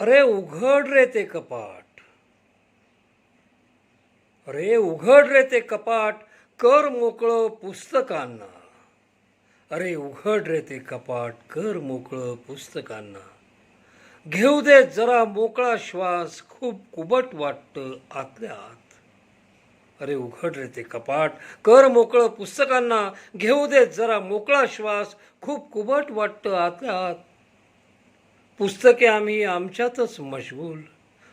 अरे उघड रे ते कपाट. अरे उघड रे ते कपाट कर मोकळं पुस्तकांना. अरे उघड रे ते कपाट कर मोकळं पुस्तकांना. घेऊ दे जरा मोकळा श्वास खूप कुबट वाटतं आतल्या आत अरे उघड रे ते कपाट कर मोकळं पुस्तकांना. घेऊ दे जरा मोकळा श्वास खूप कुबट वाटतं आतल्या आत पुस्तके आम्ही आमच्यातच मशगूल.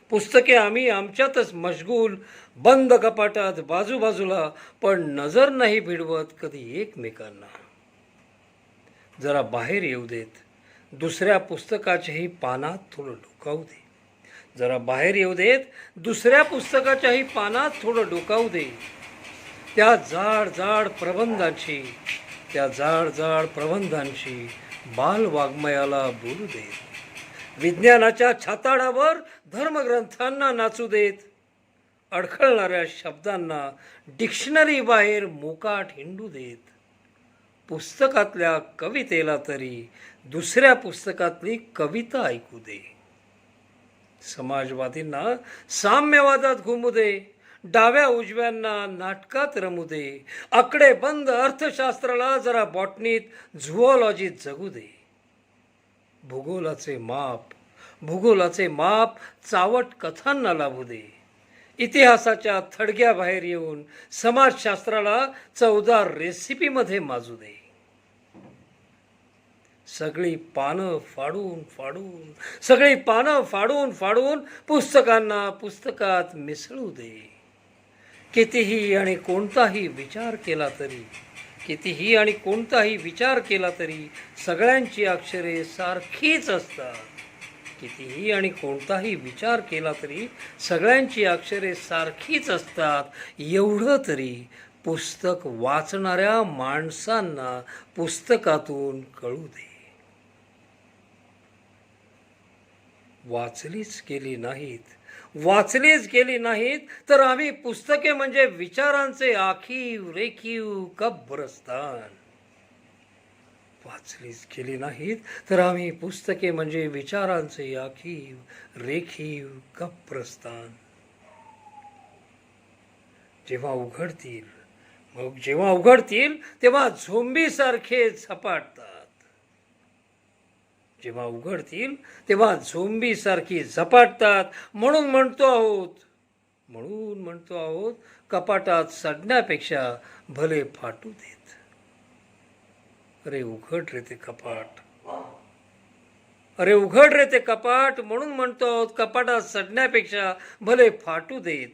पुस्तके आम्ही आमच्यातच मशगूल. बंद कपाटात बाजूबाजूला पण नजर नाही भिडवत कधी एकमेकांना. जरा बाहेर येऊ देत दुसऱ्या पुस्तकाच्याही पानात थोडं डोकावू दे. जरा बाहेर येऊ देत दुसऱ्या पुस्तकाच्याही पानात थोडं डोकावू दे. त्या जाड जाड प्रबंधांची त्या जाड जाड प्रबंधांची बालवाङ्मयाला बोलू देत विज्ञानाच्या छाताडावर धर्मग्रंथांना नाचू देत. अडखळणाऱ्या शब्दांना डिक्शनरी बाहेर मोकाट हिंडू देत. पुस्तकातल्या कवितेला तरी दुसऱ्या पुस्तकातली कविता ऐकू दे. समाजवादींना साम्यवादात घुमू दे. डाव्या उजव्यांना नाटकात रमू दे. आकडे बंद अर्थशास्त्राला जरा बॉटनीत झुओलॉजीत जगू दे. भूगोलाचे माप भूगोलाचे माप चावट कथांना लाभू दे. इतिहासाच्या थडग्याबाहेर येऊन समाजशास्त्राला चवदार रेसिपीमध्ये माजू दे. सगळी पानं फाडून फाडून सगळी पानं फाडून फाडून पुस्तकांना पुस्तकात मिसळू दे. कितीही आणि कोणताही विचार केला तरी कितीही आणि कोणताही विचार केला तरी सगळ्यांची अक्षरे सारखीच असतात. कितीही आणि कोणताही विचार केला तरी सगळ्यांची अक्षरे सारखीच असतात. एवढं तरी पुस्तक वाचणाऱ्या माणसांना पुस्तकातून कळू दे. वाचलीच गेली नाहीत. वाचलीच गेली नाहीत तर आम्ही पुस्तके म्हणजे विचारांचे आखीव रेखीव कब्रस्तान. वाचलीच गेली नाहीत. तर आम्ही पुस्तके म्हणजे विचारांचे आखीव रेखीव गप्रस्थान जेव्हा उघडतील मग जेव्हा उघडतील तेव्हा झोंबीसारखे झपाटतात. जेव्हा उघडतील तेव्हा झोंबीसारखी झपाटतात. म्हणून म्हणतो आहोत म्हणून म्हणतो आहोत कपाटात सडण्यापेक्षा भले फाटू देत. अरे उघड रे ते कपाट. अरे उघड रे ते कपाट म्हणून म्हणतो आहोत कपाटात सडण्यापेक्षा भले फाटू देत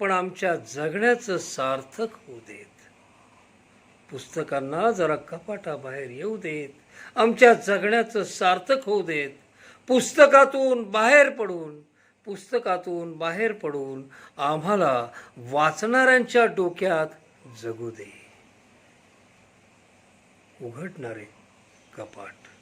पण आमच्या जगण्याचं सार्थक होऊ देत. पुस्तकांना जरा कपाटाबाहेर येऊ देत आमच्या जगण्याचं सार्थक होऊ देत. पुस्तकातून बाहेर पडून पुस्तकातून बाहेर पडून आम्हाला वाचणाऱ्यांच्या डोक्यात जगू दे उघडणारे कपाट.